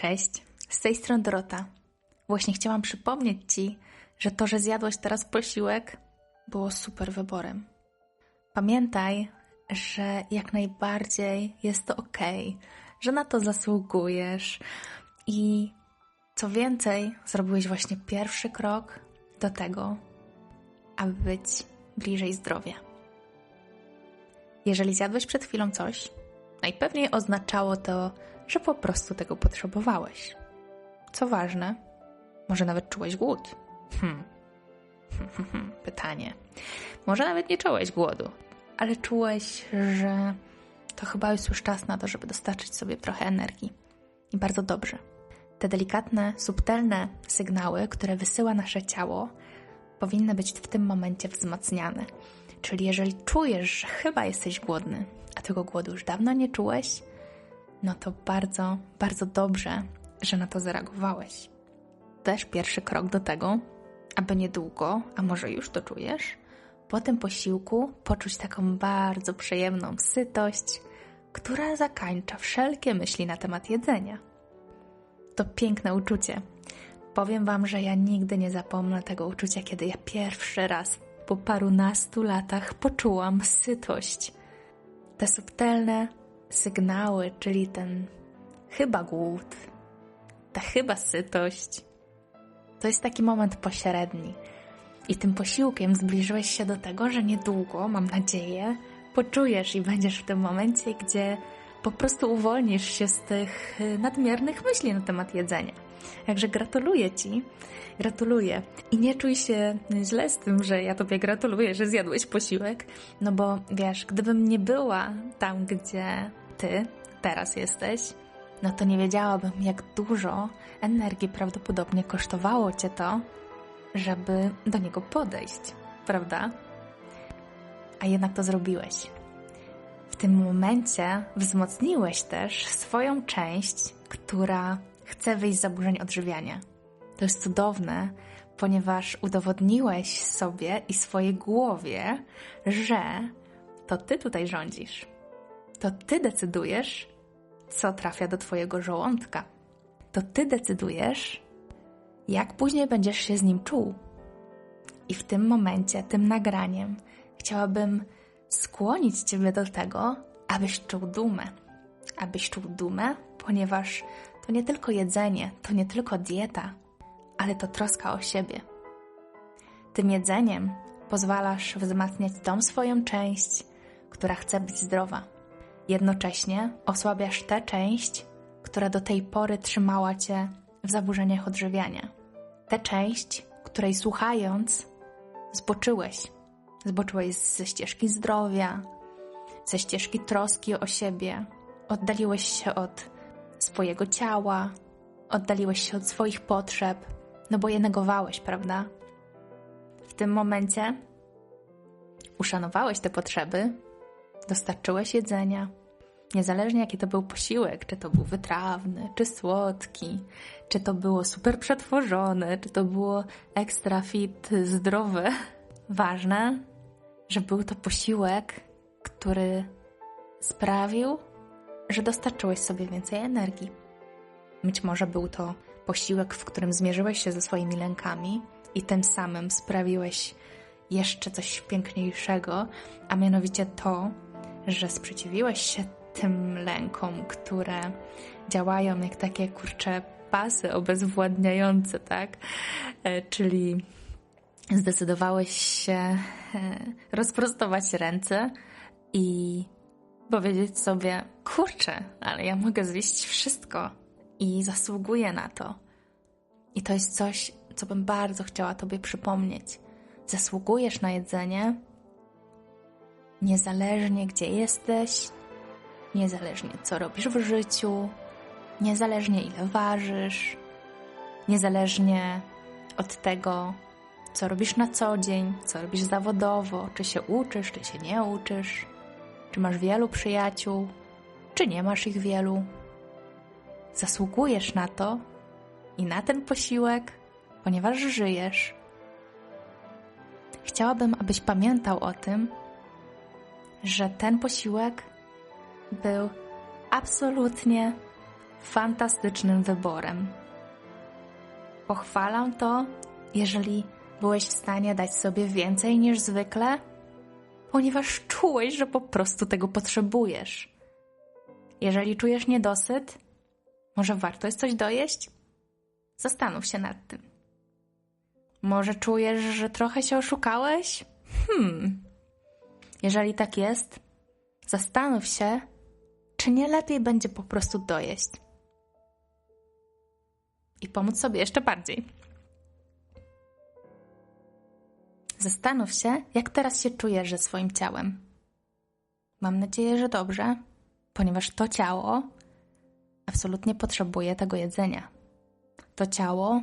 Cześć, z tej strony Dorota. Właśnie chciałam przypomnieć Ci, że to, że zjadłeś teraz posiłek, było super wyborem. Pamiętaj, że jak najbardziej jest to ok, że na to zasługujesz i co więcej, zrobiłeś właśnie pierwszy krok do tego, aby być bliżej zdrowia. Jeżeli zjadłeś przed chwilą coś, najpewniej oznaczało to, że po prostu tego potrzebowałeś. Co ważne, może nawet czułeś głód. Hmm. Pytanie. Może nawet nie czułeś głodu, ale czułeś, że to chyba już już czas na to, żeby dostarczyć sobie trochę energii. I bardzo dobrze. Te delikatne, subtelne sygnały, które wysyła nasze ciało, powinny być w tym momencie wzmacniane. Czyli jeżeli czujesz, że chyba jesteś głodny, a tego głodu już dawno nie czułeś, no to bardzo, bardzo dobrze, że na to zareagowałeś. Też pierwszy krok do tego, aby niedługo, a może już to czujesz, po tym posiłku poczuć taką bardzo przyjemną sytość, która zakańcza wszelkie myśli na temat jedzenia. To piękne uczucie. Powiem Wam, że ja nigdy nie zapomnę tego uczucia, kiedy ja pierwszy raz po parunastu latach poczułam sytość. Te subtelne sygnały, czyli ten chyba głód, ta chyba sytość, to jest taki moment pośredni. I tym posiłkiem zbliżyłeś się do tego, że niedługo, mam nadzieję, poczujesz i będziesz w tym momencie, gdzie po prostu uwolnisz się z tych y, nadmiernych myśli na temat jedzenia. Także gratuluję Ci, gratuluję. I nie czuj się źle z tym, że ja Tobie gratuluję, że zjadłeś posiłek, no bo wiesz, gdybym nie była tam, gdzie Ty teraz jesteś, no to nie wiedziałabym, jak dużo energii prawdopodobnie kosztowało Cię to, żeby do niego podejść, prawda? A jednak to zrobiłeś. W tym momencie wzmocniłeś też swoją część, która chce wyjść z zaburzeń odżywiania. To jest cudowne, ponieważ udowodniłeś sobie i swojej głowie, że to ty tutaj rządzisz. To ty decydujesz, co trafia do twojego żołądka. To ty decydujesz, jak później będziesz się z nim czuł. I w tym momencie, tym nagraniem, chciałabym skłonić Ciebie do tego, abyś czuł dumę. Abyś czuł dumę, ponieważ to nie tylko jedzenie, to nie tylko dieta, ale to troska o siebie. Tym jedzeniem pozwalasz wzmacniać tą swoją część, która chce być zdrowa. Jednocześnie osłabiasz tę część, która do tej pory trzymała cię w zaburzeniach odżywiania. Tę część, której słuchając zboczyłeś. Zboczyłeś ze ścieżki zdrowia, ze ścieżki troski o siebie. Oddaliłeś się od swojego ciała, oddaliłeś się od swoich potrzeb, no bo je negowałeś, prawda? W tym momencie uszanowałeś te potrzeby, dostarczyłeś jedzenia, niezależnie jaki to był posiłek, czy to był wytrawny, czy słodki, czy to było super przetworzone, czy to było ekstra fit, zdrowe. Ważne, że był to posiłek, który sprawił, że dostarczyłeś sobie więcej energii. Być może był to posiłek, w którym zmierzyłeś się ze swoimi lękami i tym samym sprawiłeś jeszcze coś piękniejszego, a mianowicie to, że sprzeciwiłeś się tym lękom, które działają jak takie kurcze pasy obezwładniające, tak? E, czyli zdecydowałeś się e, rozprostować ręce i powiedzieć sobie: Kurczę, ale ja mogę zjeść wszystko i zasługuję na to. I to jest coś, co bym bardzo chciała Tobie przypomnieć. Zasługujesz na jedzenie, niezależnie gdzie jesteś, niezależnie co robisz w życiu, niezależnie ile ważysz, niezależnie od tego, co robisz na co dzień, co robisz zawodowo, czy się uczysz, czy się nie uczysz, czy masz wielu przyjaciół, czy nie masz ich wielu. Zasługujesz na to i na ten posiłek, ponieważ żyjesz. Chciałabym, abyś pamiętał o tym, że ten posiłek był absolutnie fantastycznym wyborem. Pochwalam to, jeżeli byłeś w stanie dać sobie więcej niż zwykle, ponieważ czułeś, że po prostu tego potrzebujesz. Jeżeli czujesz niedosyt, może warto jest coś dojeść? Zastanów się nad tym. Może czujesz, że trochę się oszukałeś? Hmm. Jeżeli tak jest, zastanów się, czy nie lepiej będzie po prostu dojeść i pomóc sobie jeszcze bardziej. Zastanów się, jak teraz się czujesz ze swoim ciałem. Mam nadzieję, że dobrze, ponieważ to ciało absolutnie potrzebuje tego jedzenia. To ciało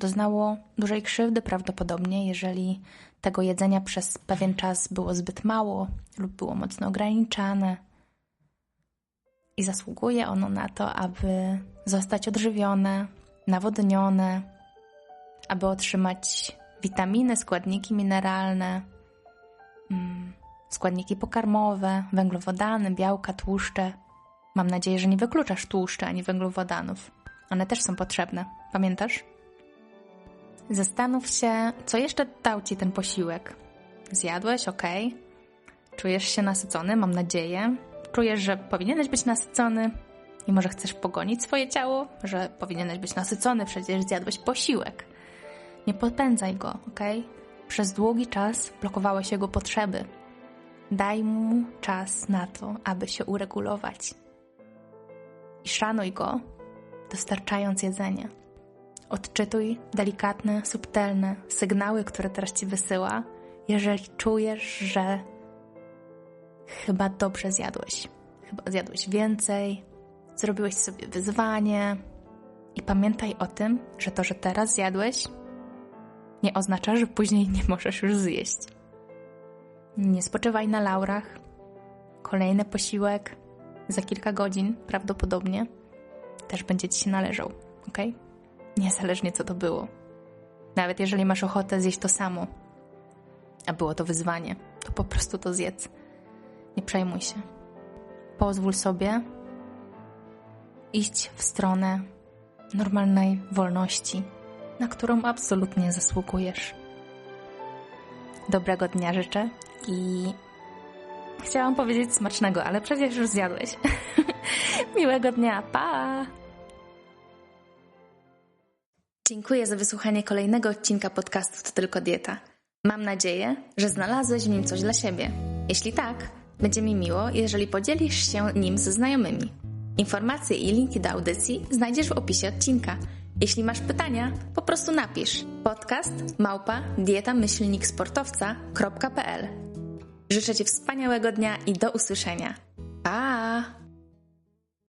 doznało dużej krzywdy prawdopodobnie, jeżeli tego jedzenia przez pewien czas było zbyt mało lub było mocno ograniczane. I zasługuje ono na to, aby zostać odżywione, nawodnione, aby otrzymać witaminy, składniki mineralne, mm, składniki pokarmowe, węglowodany, białka, tłuszcze. Mam nadzieję, że nie wykluczasz tłuszczy ani węglowodanów. One też są potrzebne. Pamiętasz? Zastanów się, co jeszcze dał ci ten posiłek. Zjadłeś, ok. Czujesz się nasycony, mam nadzieję. Czujesz, że powinieneś być nasycony i może chcesz pogonić swoje ciało, że powinieneś być nasycony, przecież zjadłeś posiłek. Nie podpędzaj go, ok? Przez długi czas blokowałeś jego potrzeby. Daj mu czas na to, aby się uregulować. I szanuj go, dostarczając jedzenie. Odczytuj delikatne, subtelne sygnały, które teraz ci wysyła, jeżeli czujesz, że chyba dobrze zjadłeś. Chyba zjadłeś więcej, zrobiłeś sobie wyzwanie. I pamiętaj o tym, że to, że teraz zjadłeś, nie oznacza, że później nie możesz już zjeść. Nie spoczywaj na laurach. Kolejny posiłek za kilka godzin prawdopodobnie też będzie ci się należał, ok? Niezależnie co to było. Nawet jeżeli masz ochotę zjeść to samo, a było to wyzwanie, to po prostu to zjedz. Nie przejmuj się. Pozwól sobie iść w stronę normalnej wolności, na którą absolutnie zasługujesz. Dobrego dnia życzę i chciałam powiedzieć smacznego, ale przecież już zjadłeś. Miłego dnia, pa! Dziękuję za wysłuchanie kolejnego odcinka podcastu To Tylko Dieta. Mam nadzieję, że znalazłeś w nim coś dla siebie. Jeśli tak, będzie mi miło, jeżeli podzielisz się nim ze znajomymi. Informacje i linki do audycji znajdziesz w opisie odcinka. Jeśli masz pytania, po prostu napisz podcast małpa dietamyślniksportowca.pl Życzę Ci wspaniałego dnia i do usłyszenia. Pa!